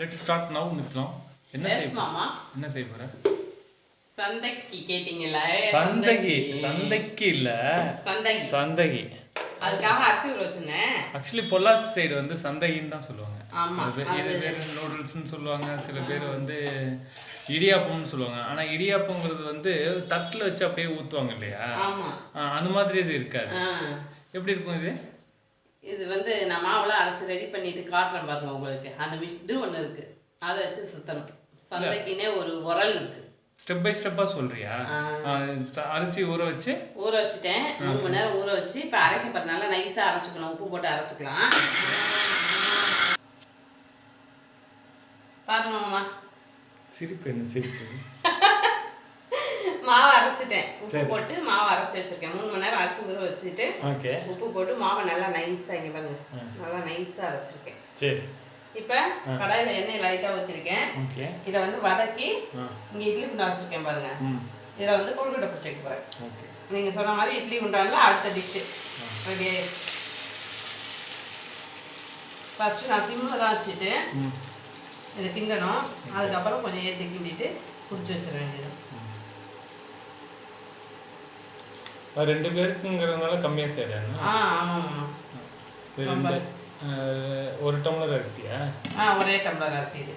Let start now நிறுத்தலாம். என்ன செய்ய மாமா. என்ன செய்ய போற? சந்தைக்கு கேட்டீங்கல்ல சந்தைக்கு சந்தைக்கு. இல்ல. சந்தைக்கு. சந்தகி அதுக்காக ஊற வச்சிருந்தேன். ஆக்சுவலி பொள்ளாச்சி சைடு வந்து சந்தகின்னு தான் சொல்லுவாங்க. இது பேர் நூடுல்ஸ்னு சொல்லுவாங்க சில பேர் வந்து இடியாப்பம்னு சொல்லுவாங்க. ஆனா இடியாப்பங்கிறது வந்து தட்டுல வச்சு அப்படியே ஊத்துவாங்க இல்லையா? அந்த மாதிரி இது இருக்காது. எப்படி இருக்கும் இது? இது வந்து நான் மாவுலாம் அரைச்சி ரெடி பண்ணிட்டு காட்டுறேன் பாருங்க உங்களுக்கு. அந்த இது ஒன்று இருக்கு. அதை வச்சு சுத்தணும். சந்தைக்குன்னே ஒரு உரல் இருக்கு. ஸ்டெப் பை ஸ்டெப்பா சொல்றியா? அரிசி ஊற வச்சு? ஊற வச்சுட்டேன். மூணு மணி நேரம் ஊற வச்சு இப்போ அரைக்க போகிறதுனால நைஸாக அரைச்சிக்கணும். உப்பு போட்டு அரைச்சிக்கலாம். பாருங்க மாமா. சிரிப்பு என்ன சிரிப்பு? மாவு அரைச்சிட்டேன். உப்பு போட்டு மாவு அரைச்சி வச்சிருக்கேன். மூணு மணி நேரம் அரைச்சி ஊற வச்சுட்டு உப்பு போட்டு மாவை நல்லா நைஸாக இங்கே பாருங்க. நல்லா நைஸாக அரைச்சிருக்கேன். சரி. இப்போ கடாயில் எண்ணெய் லைட்டாக ஊற்றிருக்கேன் ஓகே. இதை வந்து வதக்கி இங்கே இட்லி குண்டா வச்சுருக்கேன் பாருங்க. ம். இதில் வந்து கொழுக்கட்டை பிடிச்சி வைக்க போகிறேன் ஓகே. நீங்கள் சொன்ன மாதிரி இட்லி குண்டானில் அடுத்த டிஷ்ஷு ஓகே. ஃபஸ்ட்டு நான் சிம்மில் தான் வச்சுட்டு இதை கிண்டணும். அதுக்கப்புறம் கொஞ்சம் ஏற்றி கிண்டிட்டு பிடிச்சி வச்சிட வேண்டியது அது ரெண்டு பேருக்குங்கிறதுனால கம்மியாக செய்கிறேன் ஆ ஆமாம் ஆமாம் ரெண்டு ஒரு டம்ளர் அரிசியா? ஆ ஒரே டம்ளர் அரிசி இது.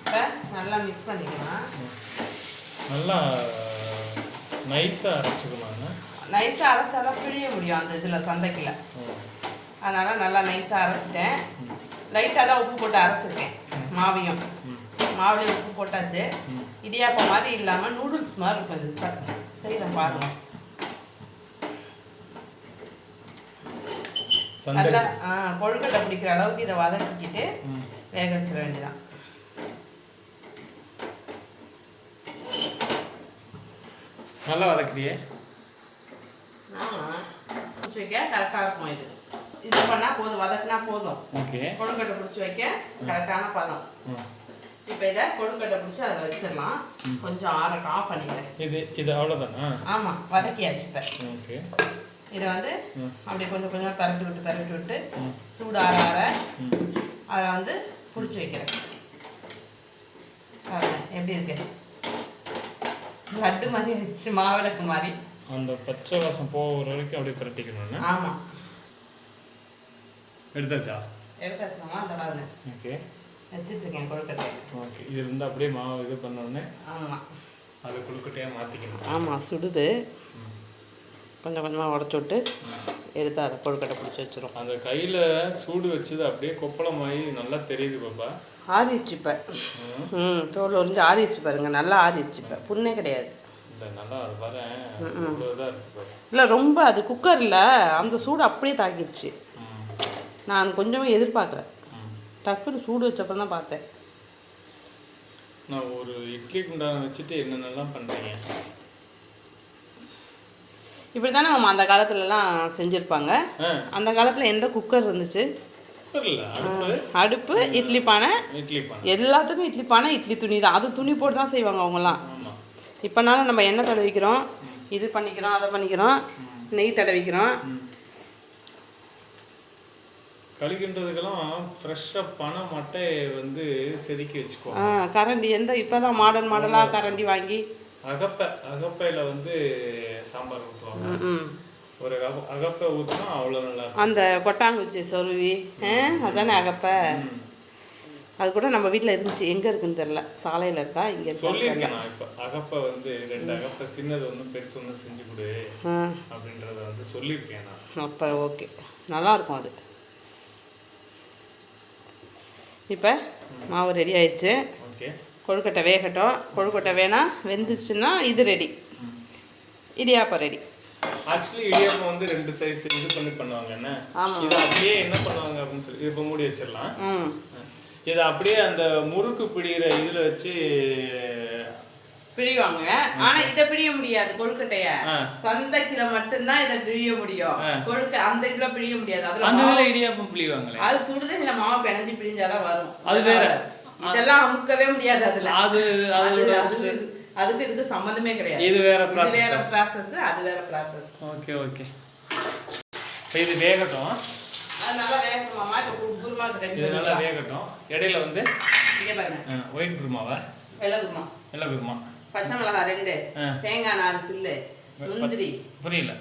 இப்போ நல்லா மிக்ஸ் பண்ணிக்கலாம் நல்லா நைஸாக அரைச்சிக்கலாம்னா நைஸாக அரைச்சா தான் பிழிய முடியும் அந்த இதில் சந்தைக்கில் அதனால் நல்லா நைஸாக அரைச்சிட்டேன். லைட்டாக தான் உப்பு போட்டு அரைச்சிருக்கேன். மாவையும். மாவுலையும் உப்பு போட்டாச்சு. இடியாப்பம் மாதிரி இல்லாமல் நூடுல்ஸ் மாதிரி இருக்கும் இது. செய்கிறேன் பாருங்க. சந்தை. நல்லா ஆ கொழுக்கட்டை பிடிக்கிற அளவுக்கு இதை வதக்கிக்கிட்டு வேக வச்சிட வேண்டியதான் நல்லா வதக்குறியே. ஆமாம் பிடிச்சி வைக்க கரெக்டாக இருக்கும் இது. இது பண்ணால் போதும் வதக்குனா போதும். ஓகே. கொழுக்கட்டை பிடிச்சி வைக்க கரெக்டான பதம். இப்போ இதை கொழுக்கட்டை பிடிச்சி அதில் வச்சிடலாம். கொஞ்சம் ஆறட்டும் ஆஃப் பண்ணிக்கிறேன். இது இது அவ்வளோதானா ஆமாம் வதக்கியாச்சு இப்போ. ஓகே. இதை வந்து. அப்படியே கொஞ்சம் கொஞ்சம் பரட்டி விட்டு பரட்டி விட்டு. சூடு ஆற ஆற அதை வந்து பிடிச்சி வைக்கிறேன். எப்படி இருக்கு? லட்டு மாதிரி இருந்துச்சு மாவிளக்கு மாதிரி. அந்த பச்சை வாசம் போகிற வரைக்கும் அப்படியே பிரட்டிக்கணும்னா ஆமாம் எடுத்தாச்சா? எடுத்தாச்சுமா அந்த பாருங்க. ஓகே. வச்சிட்ருக்கேன் கொழுக்கட்டை ஓகே. இது இருந்து அப்படியே மாவு இது பண்ண உடனே ஆமாம் அதை குழுக்கட்டையாக மாற்றிக்கணும் ஆமாம் சுடுது. கொஞ்சம் கொஞ்சமாக உடச்சி விட்டு எடுத்து அதை கொழுக்கட்டை பிடிச்சி வச்சிரும். அந்த கையில் சூடு வச்சது அப்படியே கொப்பளமாயி நல்லா தெரியுது பாப்பா. ஆறிடுச்சு இப்போ. ம். தோல் உறிஞ்சு ஆறிடுச்சு பாருங்க. நல்லா ஆறிடுச்சு இப்போ. புண்ணே கிடையாது. இல்லை ரொம்ப அது குக்கரில் அந்த சூடு அப்படியே தாக்கிடுச்சு நான் கொஞ்சமே எதிர்பார்க்கல. ம் டக்குன்னு சூடு வச்சப்ப தான் பார்த்தேன். நான் ஒரு இட்லி குண்டான வச்சுட்டு என்னென்னலாம் பண்ணுறீங்க இப்படி தானே நம்ம அந்த காலத்துலலாம் செஞ்சுருப்பாங்க. அந்த காலத்தில் எந்த குக்கர் இருந்துச்சு? அடுப்பு. இட்லி பானை. எல்லாத்துக்கும் இட்லி பானை இட்லி துணி தான். அது துணி போட்டு தான் செய்வாங்க அவங்கலாம். ஆமாம் இப்போனாலும் நம்ம எண்ணெய் தடவிக்கிறோம். இது பண்ணிக்கிறோம் அதை பண்ணிக்கிறோம். நெய் தடவிக்கிறோம். கழிக்கின்றதுக்கெல்லாம் ஃப்ரெஷ்ஷாக பனை மட்டையை வந்து செதுக்கி வச்சுக்கோ ஆ கரண்டி எந்த இப்போ தான் மாடர்ன் மாடலாக கரண்டி வாங்கி. அகப்பை அகப்பையில் வந்து சாம்பார் ஊற்றுவாங்க ஒரு அக அகப்பை ஊற்றினா அவ்வளோ நல்லா அந்த கொட்டாங்குச்சி சொருவி அதானே அகப்பை? அது கூட நம்ம வீட்டில் இருந்துச்சு. எங்கே இருக்குன்னு தெரில சாலையில் இருக்கா? இங்கே சொல்லியிருக்கேன் நான் இப்போ. அகப்பை வந்து ரெண்டு அகப்பை சின்னது ஒன்று பெருசு ஒன்று செஞ்சு கொடு அப்படின்றத வந்து சொல்லியிருக்கேன் நான். அப்போ ஓகே நல்லாயிருக்கும் அது. இப்போ மாவு ரெடி ஆயிடுச்சு. ஓகே கொழுக்கட்டை வேகட்டும். கொழுக்கட்டை வேணால் வெந்துச்சுன்னா இது ready idiyappam ready actually idiyappam வந்து ரெண்டு சைஸ் இது பண்ணி பண்ணுவாங்க. என்ன. இதை அப்படியே என்ன பண்ணுவாங்க அப்படின்னு சொல்லி இப்போ மூடி வச்சிடலாம். இதை அப்படியே அந்த முறுக்கு பிடிக்கிற இதில் வச்சு பிழிவாங்க ஆனா இதை பிழிய முடியாது கொழுக்கட்டைய. சந்தைக்குல மட்டும்தான் இதை பிழிய முடியும். கொழுக்க அந்த இதுல பிழிய முடியாது. அதுல அந்த மாவு- இதில் இடியாப்பம் பிழிவாங்களே? அது சுடுதண்ணில மாவு பிணைஞ்சு பிழிஞ்சாதான் வரும். அது வேற. இதெல்லாம் அமுக்கவே முடியாது அதுல. அது அது அதோட அது அதுக்கு இதுக்கு சம்மந்தமே கிடையாது. இது வேற ப்ராசஸ் வேற ப்ராசஸ் அது வேற ப்ராசஸ் ஓகே ஓகே இது வேகட்டும். அது நல்லா வேகணுமாமா இப்போ இது நல்லா வேகட்டும். இடையில வந்து இங்கே பாருங்க. ஒயிட் குருமாவா? வெள்ளை குருமா. வெள்ளை குருமா. பச்சை மிளகாய் ரெண்டு. தேங்காய் நாலு சில்லு முந்திரி. புரியல.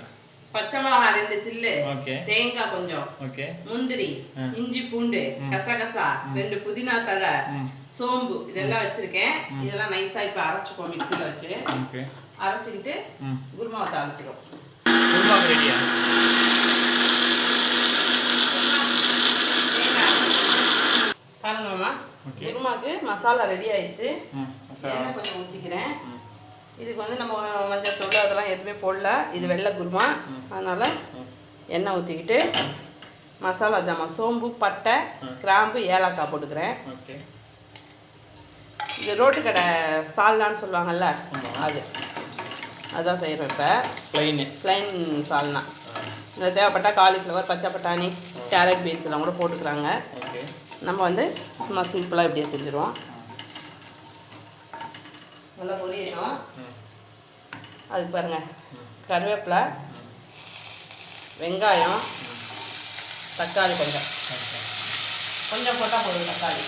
பச்சை மிளகாய் ரெண்டு சில்லு ஓகே. தேங்காய் கொஞ்சம். முந்திரி இஞ்சி பூண்டு கசகசா ரெண்டு புதினா தழை. சோம்பு இதெல்லாம் வச்சிருக்கேன். இதெல்லாம் நைஸா இப்ப அரைச்சுக்கோ மிக்ஸில வச்சு. அரைச்சிக்கிட்டு குருமாவை தாளிச்சிடும் குருமா. ரெடியா பாருங்கம்மா. குருமாக்கு மசாலா ரெடி ஆயிடுச்சு. எண்ணெய் கொஞ்சம் ஊற்றிக்கிறேன் இதுக்கு வந்து நம்ம மஞ்சள் தூள் அதெல்லாம் எதுவுமே போடல. இது வெள்ளை குருமா. அதனால. எண்ணெய் ஊற்றிக்கிட்டு மசாலா ஜாமான் சோம்பு பட்டை கிராம்பு ஏலக்காய் போட்டுக்கிறேன். இது ரோட்டு கடை சால்னான்னு சொல்லுவாங்கல்ல. அது. அதான் செய்கிறோம் இப்போ. Plain plain salna. இந்த தேவைப்பட்டா காலிஃப்ளவர் பச்சை பட்டாணி கேரட் பீன்ஸ் எல்லாம் கூட போட்டுக்கிறாங்க. நம்ம வந்து சும்மா சிம்பிளாக இப்படியே செஞ்சுருவோம். நல்லா பொரியணும் அதுக்கு பாருங்க கருவேப்பிலை வெங்காயம் தக்காளி கொஞ்சம். கொஞ்சம் போட்டால் போதும் தக்காளி.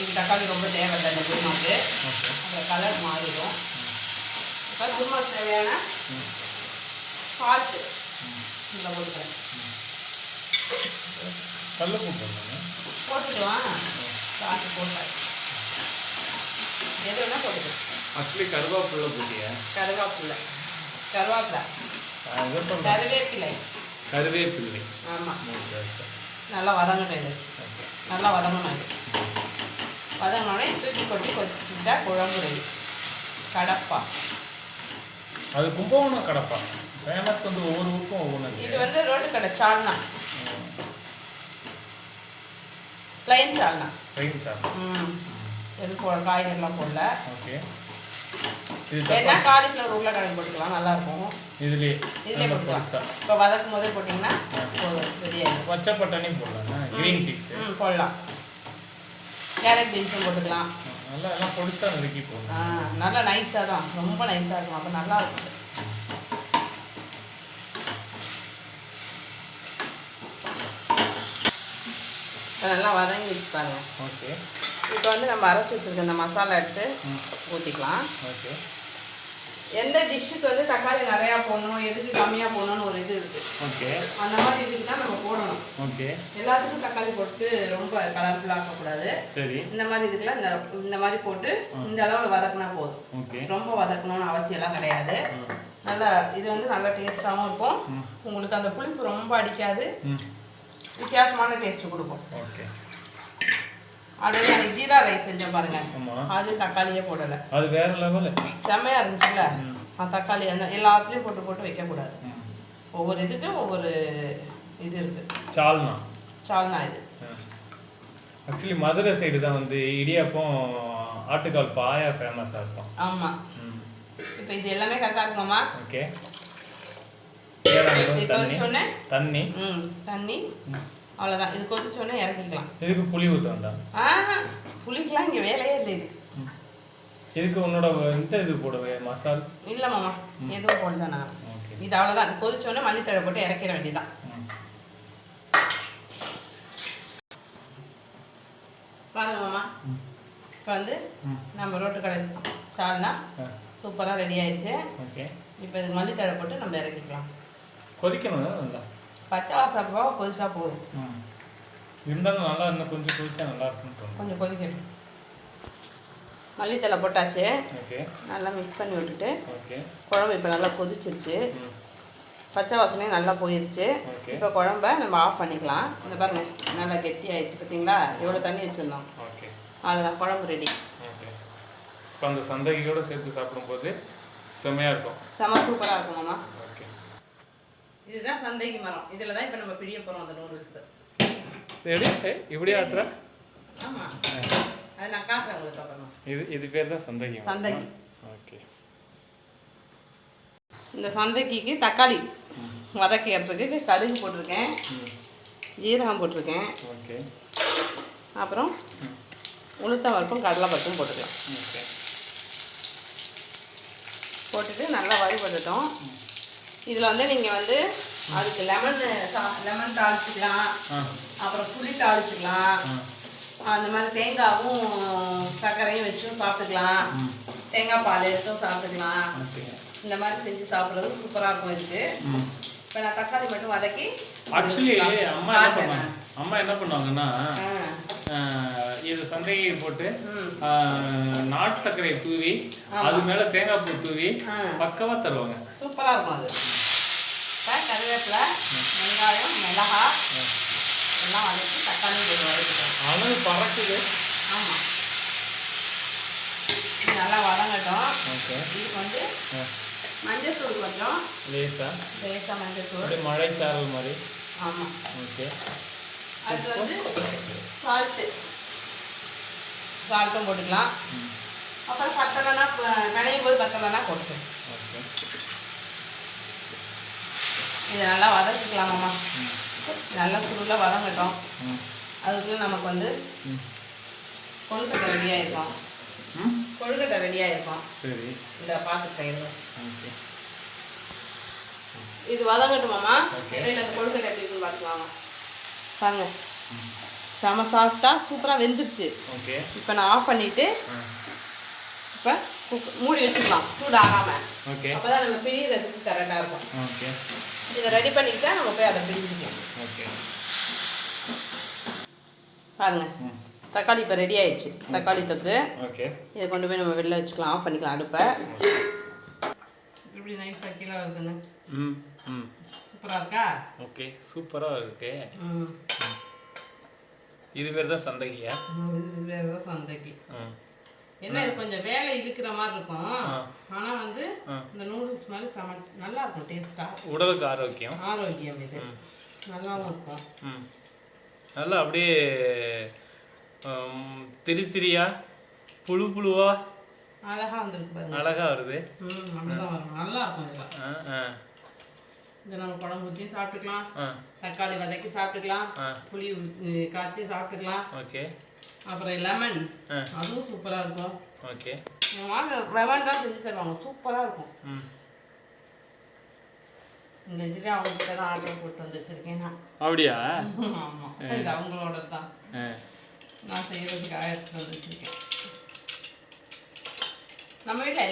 இது தக்காளி ரொம்ப தேவையில்லை இந்த குருமாவுக்கு. அந்த கலர் மாறிடும். இப்போ குருமாக்கு தேவையான சால்ட்டு இதில் போட்டுக்கிறேன். கல்லுப்பு போடணும் போட்டுக்கலாம். சால்ட்டு போட்டேன் எது வேணால் போட்டுக்கலாம். ஆக்சுவலி கருவேப்பிலை போட்டியா. கருவேப்பிலை. கருவேப்பிலை. கருவேப்பிலை. கருவேப்பிள்ளை ஆமாம் நல்லா வதங்கணும் இது. நல்லா வதங்கணும் இது. வதங்கினோடனே தூக்கி கொட்டி கொதிச்சுட்டா குழம்பு ரெடி. கடப்பா. அது கும்பகோணம் கடப்பா. ஃபேமஸ் வந்து ஒவ்வொரு ஊருக்கும் ஒவ்வொன்று இது வந்து ரோட்டு கடை salna. Plain salna train sir ம் எது போ காய்கறிலாம் போடல. ஓகே. சப்பா காலிஃப்ளவர் உருளைக்கிழங்கு போட்டுக்கலாம் நல்லாயிருக்கும் இதுலேயே இதுலேயே போட்டுக்கலாம். இப்போ வதக்கும் போதே போட்டிங்கன்னா ரெடி ஆகிடும் பச்சை பட்டாணி போடலாம்? க்ரீன் பீஸ் ம் போடலாம். கேரட் பீன்ஸும் போட்டுக்கலாம். நல்லா எல்லாம் பொடிசா நறுக்கி ஆ போடணும் நல்லா நைஸாக தான். ரொம்ப நைஸாக இருக்கும். அப்போ நல்லா இருக்கும். நல்லா வதங்கி பாருங்க ஓகே. இப்போ வந்து நம்ம அரைச்சி வச்சிருக்க இந்த மசாலா எடுத்து ஊற்றிக்கலாம் ஓகே. எந்த டிஷ்ஷுக்கு வந்து தக்காளி நிறையா போடணும் எதுக்கு கம்மியாக போடணும்னு ஒரு இது இருக்குது ஓகே. அந்த மாதிரி இதுக்கு தான் நம்ம போடணும். ஓகே. எல்லாத்துக்கும் தக்காளி போட்டு ரொம்ப கலர்ஃபுல்லாக ஆக்கக்கூடாது சரி. இந்த மாதிரி இதுக்கெல்லாம் இந்த இந்த மாதிரி போட்டு இந்த அளவில் வதக்குனா போதும். ஓகே. ரொம்ப வதக்கணும்னு அவசியம்லாம் கிடையாது. நல்லா இது வந்து நல்ல டேஸ்ட்டாகவும் இருக்கும். உங்களுக்கு அந்த புளிப்பு ரொம்ப அடிக்காது. வித்தியாசமான டேஸ்ட் கொடுக்கும். ஓகே அதே எனக்கு ஜீரா ரைஸ் செஞ்சேன் பாருங்க. அது தக்காளியே போடலை. அது வேற லெவலு செம்மையாக இருந்துச்சுல்ல? தக்காளி அந்த எல்லாத்துலேயும் போட்டு போட்டு வைக்கக்கூடாது. ஒவ்வொரு இதுக்கு ஒவ்வொரு இது இருக்குது சால்னா? சால்னா இது. ஆக்சுவலி மதுரை சைடு தான் வந்து இடியாப்பம் ஆட்டுக்கால் பாயா ஃபேமஸாக இருக்கும். ஆமாம் இப்போ இது எல்லாமே கரெக்டாக இருக்குமாம்மா? ஓகே இது தண்ணி. ம் தண்ணி. அவ்வளோதான் இது கொதிச்சோடனே இறக்கிக்கலாம். இதுக்கு புளி ஊற்ற வேண்டாம். ஆ புளிக்கெலாம் இங்கே வேலையே இல்லை இது. இதுக்கு உன்னோட இந்த இது போடுவே மசால். இல்லை மாமா எதுவும் போடல நான். இது அவ்வளோதான் கொதிச்சோடனே மல்லித்தழை போட்டு இறக்கிற வேண்டியதான் பாருங்க மாமா. இப்போ வந்து. நம்ம ரோட்டு கடை சால்னா சூப்பராக ரெடி ஆயிடுச்சு. இப்போ இது மல்லித்தழை போட்டு நம்ம இறக்கிக்கலாம். கொதிக்கணும் நல்லா பச்சை வாசம் போக கொதிச்சா போதும். இருந்தாலும் நல்லா இன்னும் கொஞ்சம் கொதிச்சா நல்லா இருக்கும்னு தோணும் கொஞ்சம் கொதிக்கட்டும் மல்லித்தழை போட்டாச்சு. ஓகே. நல்லா மிக்ஸ் பண்ணி விட்டுட்டு ஓகே. குழம்பு இப்போ நல்லா கொதிச்சிருச்சு. பச்சை வாசனையும் நல்லா போயிருச்சு. ஓகே. இப்போ குழம்ப நம்ம ஆஃப் பண்ணிக்கலாம். இந்த பாருங்க நல்லா கெட்டி ஆயிடுச்சு பார்த்தீங்களா எவ்வளோ தண்ணி வச்சுருந்தோம். ஓகே. அவ்வளோதான் குழம்பு ரெடி ஓகே. இப்போ அந்த சந்தகியோட சேர்த்து சாப்பிடும்போது செமையாக இருக்கும். செம சூப்பராக இருக்கும் மாமா. இதுதான் சந்தைக்கு மரம். இதில் தான் இப்போ நம்ம பிரிய போகிறோம் அந்த நூடுல்ஸ் சரி ஏய், இப்படி ஆட்டுற? ஆமாம் அது நான் காட்டுறேன் உங்களுக்கு அப்புறம். இது இது பேர் தான் சந்தகி சந்தகி. ஓகே. இந்த சந்தைக்கு தக்காளி வதக்கிறதுக்கு கடுகு போட்டிருக்கேன். ஜீரகம் போட்டிருக்கேன். ஓகே. அப்புறம் உளுத்தம் பருப்பும் கடலை பருப்பும் போட்டுக்கலாம். ஓகே. போட்டுட்டு நல்லா வறுபட்டுட்டோம். இதில் வந்து நீங்கள் வந்து அதுக்கு லெமன் லெமன் தாளிச்சுக்கலாம். அப்புறம் புளி தாளிச்சுக்கலாம். அந்த மாதிரி தேங்காவும் சர்க்கரையும் வச்சும் சாப்பிட்டுக்கலாம். தேங்காய் பால் எடுத்தும் சாப்பிட்டுக்கலாம். இந்த மாதிரி செஞ்சு சாப்பிட்றது சூப்பராக இருக்கும் இதுக்கு. இப்போ நான் தக்காளி மட்டும் வதக்கி ஆக்சுவலி அம்மா என்ன பண்ணுவாங்க அம்மா என்ன பண்ணுவாங்கன்னா இது சந்தையை போட்டு நாட்டு சர்க்கரையை தூவி அது மேல தேங்காய் பூ தூவி. பக்கவா தருவாங்க. சூப்பராக இருக்கும் அது. கருவேப்பிலை வெங்காயம் மிளகா எல்லாம் வதக்கி தக்காளி போட்டு வதக்கிட்டோம். அனல் பறக்குது. ஆமாம் நல்லா வதங்கட்டும். ஓகே. இதுக்கு வந்து மஞ்சள் தூள் கொஞ்சம். லேசா? லேசாக மஞ்சள் தூள் அப்படியே மழை சாரல் மாதிரி. ஆமாம் ஓகே. அடுத்து வந்து சால்ட்டு. சால்ட்டும் போட்டுக்கலாம். அப்புறம் பத்தலைன்னா நினையும் போது பத்தலைன்னா போட்டுக்கலாம். ஓகே. இதை நல்லா வதக்கிக்கலாமாம்மா. நல்லா சுருளாக வதங்கட்டும். அதுக்குள்ளே நமக்கு வந்து கொழுக்கட்டை ரெடியாக இருக்கும் கொழுக்கட்டை ரெடியாக இருக்கும் சரி. இந்த பார்த்துட்டேன் இது வதங்கட்டுமாம்மா. இடையில அந்த கொழுக்கட்டை எப்படி இருக்குன்னு பார்த்துக்கலாம் பாருங்க. செம சாஃப்டாக சூப்பராக வெந்துருச்சு. ஓகே. இப்போ நான் ஆஃப் பண்ணிவிட்டு இப்போ குக் மூடி வச்சுக்கலாம். சூடு ஆகாமல் ஓகே. அப்போ தான் நம்ம பிழியறதுக்கு கரெக்டாக இருக்கும். ஓகே. இதை ரெடி பண்ணிக்கிட்டா நம்ம போய் அதை ஓகே. பாருங்க. ம். தக்காளி இப்போ ரெடி ஆயிடுச்சு. தக்காளி தொக்கு. ஓகே. இதை கொண்டு போய் நம்ம வெளில வச்சுக்கலாம். ஆஃப் பண்ணிக்கலாம் அடுப்பை. இப்படி நைஸாக கீழே வருதுன்னு. ம் ம். சூப்பராக இருக்கா? ஓகே. சூப்பராக இருக்கு. ம். இது பேர் தான் சந்தகியா? வேறு தான் சந்தைக்கு ம். என்ன இது கொஞ்சம் வேலை இழுக்கிற மாதிரி இருக்கும். ஆ. ஆனால் வந்து. இந்த நூடுல்ஸ் மாதிரி செம நல்லா இருக்கும் டேஸ்ட்டாக உடலுக்கு ஆரோக்கியம். ஆரோக்கியம் இது. நல்லாவும் இருக்கும். நல்லா அப்படியே திரி திரியா புழு புழுவா அழகாக வந்திருக்கு பாருங்க. அழகா வருது. நல்லா இருக்கும் இதை நம்ம குழம்பு ஊற்றி சாப்பிட்டுக்கலாம். தக்காளி வதக்கி சாப்பிட்டுக்கலாம். புளி காய்ச்சி சாப்பிட்டுக்கலாம். ஓகே. அப்புறம் லெமன் அதுவும் சூப்பராக இருக்கும். ஓகே. வாங்க லெமன் தான் செஞ்சு தருவாங்க. சூப்பராக இருக்கும். இந்த இதுவே அவங்க கிட்ட தான் ஆர்டர் போட்டு வந்து வச்சிருக்கேன் நான். அப்படியா? ஆமாம் இது அவங்களோட தான். நான் செய்யறதுக்காக எடுத்துட்டு வந்து வச்சிருக்கேன். நம்ம வீட்டில்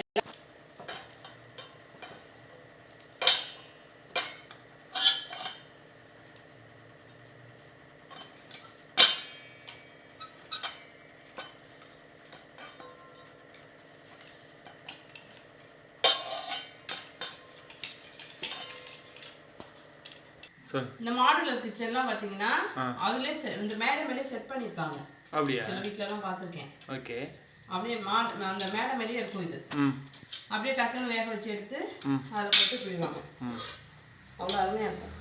இந்த மாடுலர் கிச்சன்லாம் பார்த்தீங்கன்னா. அதுலேயே இந்த மேடை மேலே செட் பண்ணியிருக்காங்க அப்படியா? சில வீட்டிலலாம் பார்த்துருக்கேன் ஓகே. அப்படியே மா அந்த மேடை மேலேயே இருக்கும் இது. அப்படியே டக்குன்னு வேக வச்சு எடுத்து ம். அதில் போட்டு பிடிவாங்க ம். அவ்வளோ அருமையாக இருக்கும்.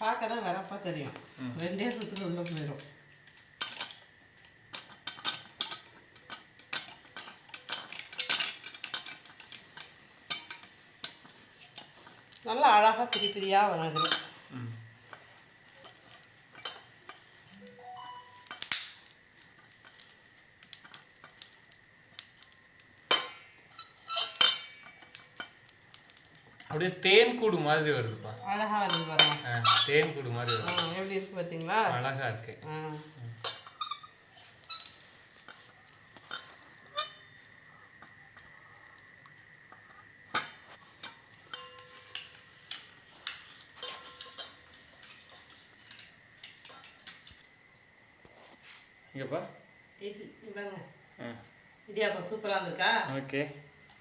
பார்க்க தான் வரப்பா தெரியும். ரெண்டே சுற்றுல உள்ள போயிடும் நல்லா அழகாக பிரி பிரியாக ம் அப்படியே தேன் கூடு மாதிரி வருதுப்பா. அழகாக வருது பாருங்க. தேன் கூடு மாதிரி வருது. எப்படி இருக்கு பார்த்தீங்களா அழகா இருக்கு. இங்கப்பா. இடியாப்பம் சூப்பராக இருந்திருக்கா? ஓகே.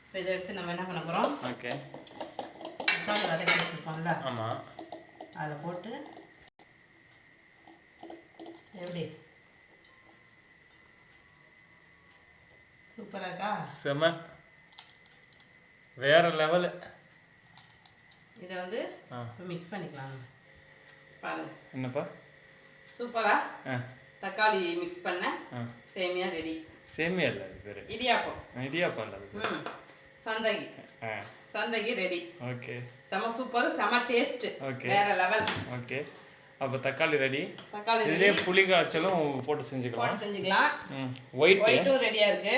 இப்போ இதை எடுத்து நம்ம என்ன பண்ண போகிறோம் ஓகே. தக்காளி வதக்கி வச்சுருக்கோம்ல. ஆமாம் அதில் போட்டு எப்படி? சூப்பராக இருக்கா? செம. வேற லெவலு. இதை வந்து மிக்ஸ் பண்ணிக்கலாம். பாருங்க. என்னப்பா? சூப்பராக ஆ. தக்காளி மிக்ஸ் பண்ண சேமியா ரெடி சேமியா இல்லை அது பேர். இடியாப்பம். இடியாப்பா இல்லை அது ம். சந்தகி. சந்தகி ரெடி ஓகே. செம சூப்பர் செம டேஸ்ட் Okay. வேற லெவல் ஓகே. அப்போ தக்காளி ரெடி தக்காளி இதுலேயே புளி காய்ச்சலும் போட்டு செஞ்சுக்கலாம். போட்டு செஞ்சுக்கலாம். ம். ஒயிட்டு ஒயிட்டும் ரெடியாக இருக்கு.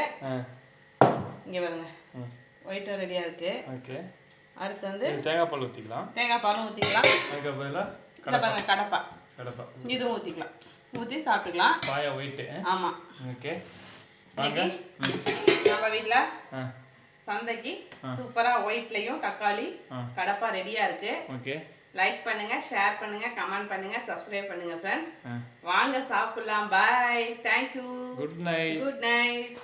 இங்கே பாருங்க. ஒயிட்டும் ரெடியாக இருக்கு. ஓகே. அடுத்து வந்து தேங்காய் பால் ஊற்றிக்கலாம் தேங்காய் பாலும் ஊற்றிக்கலாம் அதுக்கு பதிலாக கடப்பா. கடப்பா. இதுவும் ஊற்றிக்கலாம் ஊற்றி சாப்பிட்டுக்கலாம். பாயா ஒயிட்டு ஆமாம் ஓகே. நம்ம வீட்டில் சந்தைக்கு சூப்பராக ஒயிட்லேயும் தக்காளி ஆ. கடப்பா ரெடியாக இருக்கு. ஓகே. லைக் பண்ணுங்க ஷேர் பண்ணுங்க கமெண்ட் பண்ணுங்க சப்ஸ்கிரைப் பண்ணுங்க ஃப்ரெண்ட்ஸ் வாங்க சாப்பிடலாம். Bye thank you good night good night